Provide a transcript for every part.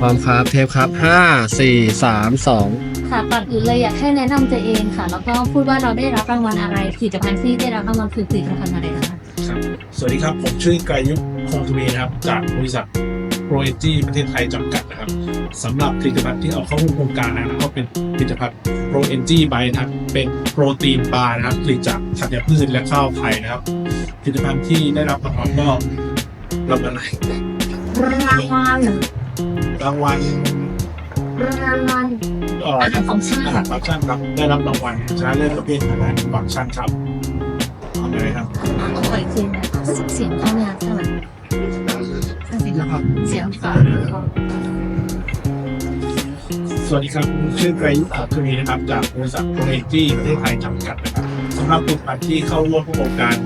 พร้อมครับเทปครับห้าสี่สามสองค่ะก่อนอื่นเลยอยากให้แนะนำตัวเองค่ะ แล้วก็พูดว่าเราได้รับรางวัลอะไรผลิตภัณฑ์ที่ได้รับรางวัลคือผลิตภัณฑ์อะไรนะคะครับสวัสดีครับ ผมชื่อไกรยุทธคงทวีนะครับ จากบริษัทโปรเอจีประเทศไทยจำกัดนะครับสำหรับผลิตภัณฑ์ที่เอาเข้าร่วมโครงการนะครับก็เป็นผลิตภัณฑ์โปรเอจีไบนะครับเป็นโปรตีนบาร์นะครับผลิตจากธัญพืชและข้าวไทยนะครับผลิตภัณฑ์ที่ได้รับรางวัลก็รางวัลไหนรางวัล รางวัลรางวัลเอ่ออาหารของชาติอาหารฟังก์ชันครับได้รับรางวัลชนะเลิศประเภทอาหารฟังก์ชันครับเอาเลยครับเอาไปคืนนะเสียงเข้างานข้างหลังเสียงเสียงฟ้าสวัสดีครับผมชื่อไกรยุทธาคุณีนะครับ จากบริษัทโปรเอจีประเทศไทยจำกัดนะครับ สำหรับกลุ่มพันที่เข้าร่วมโครงการ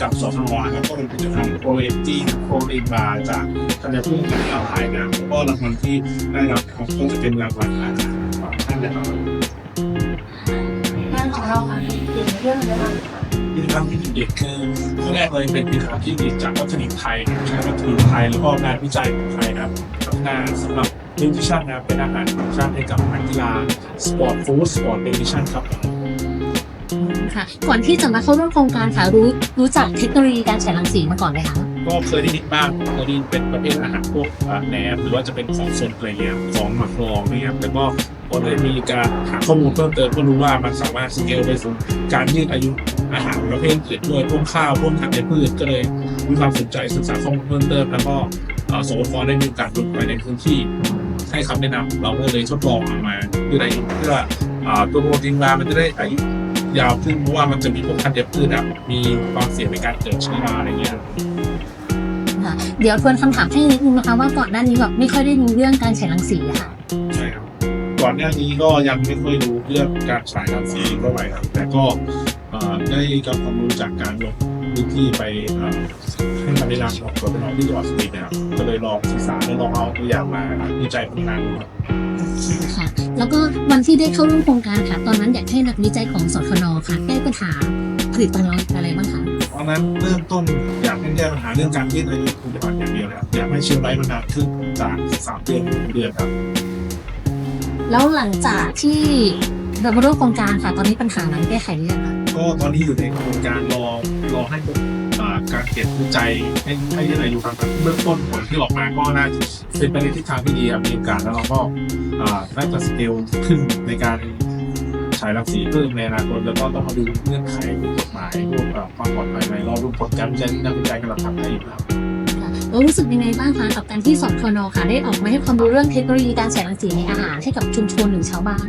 กับสฟนนะครับก็เป็นผลิตภัณฑ์โปรเอจีโปรตีบาจากธัญพืชและข้าวไทยนะแล้วก็รางวัลที่ได้รับก็จะเป็นรางวัลอาหารของท่านนะครับงานของเราค่ะเกี่ยวกับเรื่องอะไรบ้างผลิตภัณฑ์ที่เด็ดคือข้อแรกเลยเป็นผลิตภัณฑ์ที่ผลิตจากวัตถุดิบไทยใช้วัตถุดิบไทยแล้วก็งานวิจัยของไทยครับพัฒนสำหรับนิวทริชั่นนะครับเป็นอาหารฟังก์ชันให้กับนักกีฬาสปอร์ตฟู้ดสปอร์ตนิวทริชั่นครับ ค่ะ ก่อนที่จะมาเข้าร่วมโครงการค่ะรู้รู้จักเทคโนโลยีการฉายรังสีมาก่อนไหมคะก็เคยได้ยินบ้างเคยได้ยินเป็นประเภทอาหารพวกแหนมหรือว่าจะเป็นของสดอะไรเงี้ยของหมักรองเนี่ยแต่ก็พอได้มีการหาข้อมูลเพิ่มเติมก็รู้ว่ามันสามารถสเกลไปสู่การยืดอายุอาหารประเภทอื่นด้วยพวกข้าวพวกธัญพืชก็เลยมีความสนใจศึกษาข้อมูลเพิ่มเติม แล้วก็เอ่อสวพได้มีกาสลงไปในพื้นที่ให้คำแนะนำเราก็เลยทดลองเอามาเพื่ออายุเพื่อตัวโปรตีนรามันจะได้อายุ ยาวขึ้นเพราะว่ามันจะมีพวกธัญพืชอะมีความเสี่ยงในการเกิดเชื้อราอะไรเงี้ยค่ะเดี๋ยวทวนคำถามให้นิดนึงนะคะว่าก่อนหน้านี้แบบไม่ค่อยได้รู้เรื่องการฉายรังสีอะค่ะ ใช่ครับก่อนหน้านี้ก็ยังไม่ค่อยรู้เรื่องการฉายรังสีเท่าไหร่ครับแต่ก็เอ่อได้กับความรู้จากการลง พื้นที่ไปเอ่อให้มันได้รับของตัวเป็นน้องที่จังหวัดสุรินทร์นะครับก็เลยลองศึกษาและลองเอาตัวอย่างมาวิจัยพัฒนาดูครับค่ะแล้วก็วันที่ได้เข้าร่วมโครงการค่ะ ตอนนั้นอยากให้นักวิจัยของสทนค่ะแก้ปัญหาผลิตภัณฑ์อะไรบ้างคะเพราะฉะนั้นเริ่มต้นอยากให้แก้ปัญหาเรื่องการยืดอายุผลิตภัณฑ์อย่างเดียวเลยครับอยากให้เชื้อไร้มันนานขึ้นจากสามเดือนเป็นหกเดือนครับ แล้วหลังจากที่เรามาร่วมโครงการค่ะ ตอนนี้ปัญหานั้นแก้ไขหรือยังคะ ก็ตอนนี้อยู่ในกระบวนการรอรอให้การเก็บวิจัยให้ให้ยืดอายุครับเบื้องต้นผลที่ออกมาก็น่าจะเป็นไปในทิศทางที่ดีมีโอกาสแล้วเราก็น่าจะสเกลขึ้นในการฉายรังสีเพิ่มในอนาคตแล้วก็ต้องมาดูเงื่อนไขกฎหมายพวกความปลอดภัยในรอดูผลการวิจัยนักวิจัยกำลังทำให้อยู่ครับ แล้วรู้สึกยังไงบ้างคะกับการที่สทนค่ะได้ออกมาให้ความรู้เรื่องเทคโนโลยีการฉายรังสีในอาหารให้กับชุมชนหรือชาวบ้าน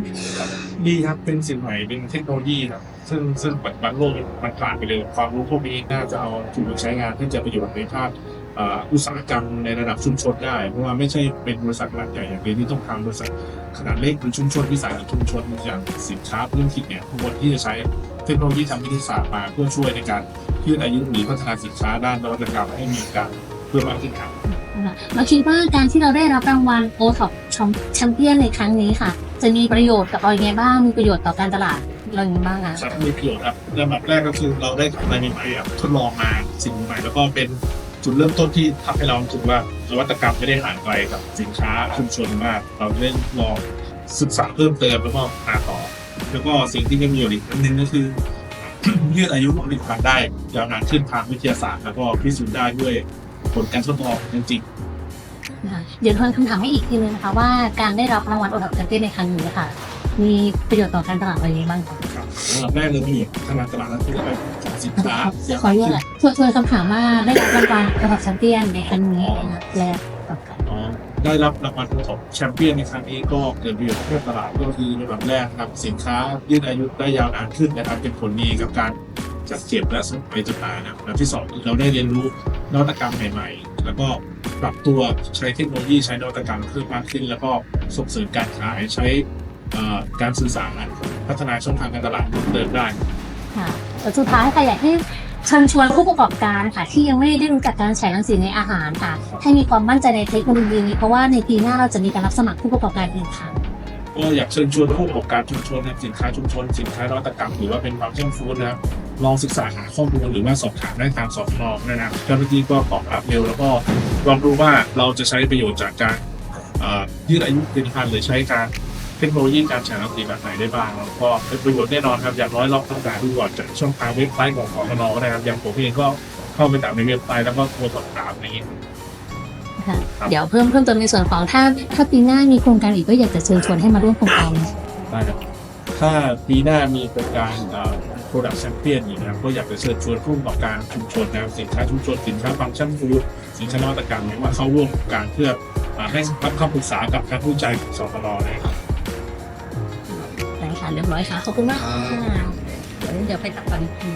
ดีครับเป็นสิ่งใหม่เป็นเทคโนโลยีครับซึ่งซึ่งปัจจุบันโลกมันผ่านไปเลยความรู้พวกนี้น่าจะเอาถูกใช้งานที่จะประโยชน์ในภาคอุตสาหกรรมในระดับชุมชนได้ เพราะว่าไม่ใช่เป็นบริษัทขนาดใหญ่อย่างเดียวที่ต้องทำบริษัทขนาดเล็กหรือชุมชนวิสาหกิจชุมชนอย่างสินค้าพื้นถิ่นเนี่ยควรที่จะใช้เทคโนโลยีทางวิทยาศาสตร์มาเพื่อช่วยในการยืดอายุหรือพัฒนาสินค้าด้านนวัตกรรมให้มีการ เพิ่มมากขึ้นครับเราคิดว่าการที่เราได้รับรางวัลโอท็อปแชมเปี้ยนในครั้งนี้ค่ะ จะมีประโยชน์กับเราอย่างไงบ้าง มีประโยชน์ต่อการตลาดเราอย่างไรบ้างคะสารมีประโยชน์ครับลำดับแรกก็คือเราได้อะไรใหม่ๆครับทดลองมาสิ่งใหม่แล้วก็เป็นจุดเริ่มต้นที่ทำให้เรารู้สึกว่านวัตกรรมไม่ได้ห่างไกลกับสินค้าชุมชนมาก เราได้ลองศึกษาเพิ่มเติมแล้วก็หาต่อ แล้วก็สิ่งที่เป็นประโยชน์อีกอันหนึ่งก็คือยืดอายุผลิตภัณฑ์ได้ยาวนานขึ้นทางวิทยาศาสตร์แล้วก็พิสูจน์ได้ด้วย ผลการทดลองจริงนะคะเดี๋ยวทวนคำถามให้อีกทีนึงนะคะว่าการได้รับรางวัลโอท็อปแชมเปี้ยนในครั้งนี้ค่ะ มีประโยชน์ต่อการตลาดอะไรบ้างคะๆครับลำดับแรกเลยมีพัฒนาตลาดและธุรกิจสินค้าขออนุญาตทวนทวนคำถามว่าได้รับรางวัลโอท็อปแชมเปี้ยนในครั้งนี้นะคะและต่อกันอ๋อได้รับรางวัลของแชมเปี้ยนในครั้งนี้ก็เกิดประโยชน์เพื่อตลาดก็คือในแบบแรกนะครับสินค้ายืดอายุได้ยาวนานขึ้นนะครับเป็นผลดีกับการ จัดเก็บและส่งไปจำหน่ายนะครับและที่สองคือเราได้เรียนรู้นวัตกรรมใหม่ ๆ แล้วก็ปรับตัวใช้เทคโนโลยีใช้นวัตกรรมเพิ่มมากขึ้น แล้วก็ส่งเสริมการขายใช้เอ่อการสื่อสารพัฒนาช่องทางการตลาดเพิ่มเติมได้ค่ะแล้วสุดท้ายค่ะอยากให้เชิญชวนผู้ประกอบการค่ะ ที่ยังไม่ได้รู้จักการฉายรังสีในอาหารค่ะ ให้มีความมั่นใจในเทคโนโลยีนี้เพราะว่าในปีหน้าเราจะมีการรับสมัครผู้ประกอบการอีกค่ะ ก็อยากเชิญชวนผู้ประกอบการชุมชนนะสินค้าชุมชน สินค้านวัตกรรมหรือว่าเป็นฟังก์ชันฟู้ดนะครับลองศึกษาหาข้อมูลหรือว่าสอบถามได้ตามสอบนนะครับเจ้าหน้าที่ก็ตอบรับเร็วแล้วก็ลองดูว่าเราจะใช้ประโยชน์จากการยืดอายุผลิตภัณฑ์หรือใช้การเทคโนโลยีการฉายรังสีแบบไหนได้บ้างแล้วก็เป็นประโยชน์แน่นอนครับอย่างน้อยเราต้องการดูก่อนจากช่องทางเว็บไซต์ของกรนก็ได้ครับอย่างผมเองก็เข้าไปตามในเว็บไซต์แล้วก็โทรสอบถามอะไรอย่างเงี้ ค่ะครับ เดี๋ยวเพิ่มเพิ่มเติมในส่วนของถ้าถ้าปีหน้ามีโครงการอีกก็อยากจะเชิญชวนให้มาร่วมโครงการได้ครับถ้าปีหน้ามีโครงการเอ่อ product champion อีกนะครับก็อยากจะเชิญชวนผู้ประกอบการชุมชนนะครับสินค้าชุมชนสินค้าฟังก์ชันฟูดสินค้านวัตกรรมเนี่ยมาเข้าร่วมโครงการเพื่ออ่าให้รับคำปรึกษากับการผู้ใจของสกนนะครับ ได้ค่ะเรียบร้อยค่ะ ขอบคุณมากค่ะเดี๋ยวไปตัดปันที